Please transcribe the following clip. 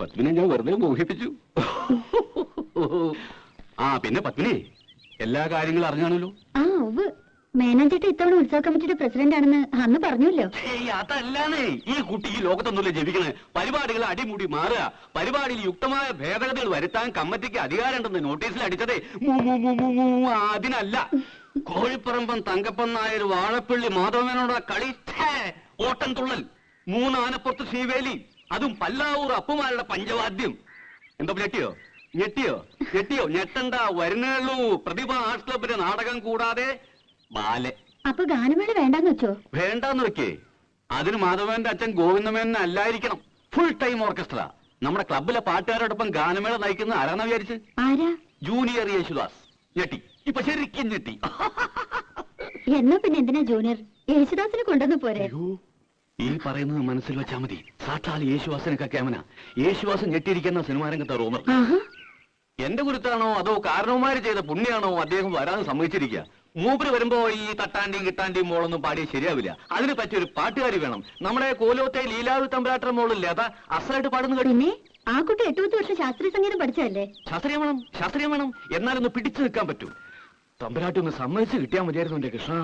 പത്മിനെ ഞാൻ വെറുതെ മോഹിപ്പിച്ചു. ആ പിന്നെ പത്മിനി എല്ലാ കാര്യങ്ങളും അറിഞ്ഞാണല്ലോ. ആ ഉവ് മേനാഞ്ചേട്ട ഇത്തവണ ഉത്സവ കമ്മിറ്റിയുടെ പ്രസിഡന്റ് ആണെന്ന് അന്ന് പറഞ്ഞല്ലോ. അതല്ലാന്നേ. ഈ കുട്ടി ഈ ലോകത്തൊന്നുമില്ല ജപിക്കണേ. പരിപാടികൾ അടിമുടി മാറുക. പരിപാടിയിൽ യുക്തമായ ഭേദഗതികൾ വരുത്താൻ കമ്മിറ്റിക്ക് അധികാരമുണ്ടെന്ന് നോട്ടീസിൽ അടിച്ചതേ. അതിനല്ല. കോഴിപ്പറമ്പൻ തങ്കപ്പൻ നായർ വാഴപ്പള്ളി മാധവനോട് കളി ഓട്ടൻ ഓട്ടം തുള്ളൽ. മൂന്നാനപ്പുറത്ത് ശ്രീവേലി. അതും പല്ലാവൂർ അപ്പുമാരുടെ പഞ്ചവാദ്യം. എന്താ ഞെട്ടിയോ? ഞെട്ടിയോ? ഞെട്ടിയോ? ഞെട്ടണ്ട വരുന്നേയുള്ളൂ. പ്രതിഭ ആർട്സ് ക്ലബിന്റെ നാടകം കൂടാതെ ബാലെ. അപ്പൊ ഗാനമേള വേണ്ടെന്ന് വെച്ചോ? വേണ്ടാന്ന് വെക്കേ. അതിന് മാധവന്റെ അച്ഛൻ ഗോവിന്ദമേനൻ അല്ലായിരിക്കണം. ഫുൾ ടൈം ഓർക്കസ്ട്ര നമ്മുടെ ക്ലബിലെ പാട്ടുകാരോടൊപ്പം ഗാനമേള നയിക്കുന്ന ആരാന്ന വിചാരിച്ച്? ആരാ? ജൂനിയർ യേശുദാസ്. ഞെട്ടി. ഇപ്പൊ ശരിക്കും ഞെട്ടി. എന്നാ പിന്നെ എന്തിനാ ജൂനിയർ? യേശുദാസിനെ കൊണ്ടുവന്ന് പോരെ. ഈ പറയുന്നത് മനസ്സിൽ വെച്ചാ മതി. സാക്ഷാൽ യേശുവാസനൊക്കെ ക്യാമന. യേശുവാസം ഞെട്ടിയിരിക്കുന്ന സിനിമാ രംഗത്തെ റൂമർ എന്റെ കുരുത്താണോ അതോ കാരണവുമാര് ചെയ്ത പുണ്യാണോ അദ്ദേഹം വരാൻ സമ്മതിച്ചിരിക്കുക? മൂപ്പര് വരുമ്പോ ഈ തട്ടാണ്ടിയും കിട്ടാണ്ടിയും മോളൊന്നും പാടിയ ശരിയാവില്ല. അതിന് പറ്റിയ ഒരു പാട്ടുകാരി വേണം. നമ്മുടെ കോലോത്തെ ലീലാവി തമ്പരാട്ട മോളില്ലേ അതാ അസലായിട്ട് പാടുന്ന കേട്ടു ആ കുട്ടി എട്ടു പത്ത് വർഷം ശാസ്ത്രീയ സംഗീതം പഠിച്ചതല്ലേ? ശാസ്ത്രീയം വേണം ശാസ്ത്രീയം വേണം. എന്നാലൊന്ന് പിടിച്ചു നിൽക്കാൻ പറ്റൂ. തമ്പരാട്ടി ഒന്ന് സമ്മതിച്ച് കിട്ടിയാൽ മതിയായിരുന്നു എന്റെ കൃഷ്ണ.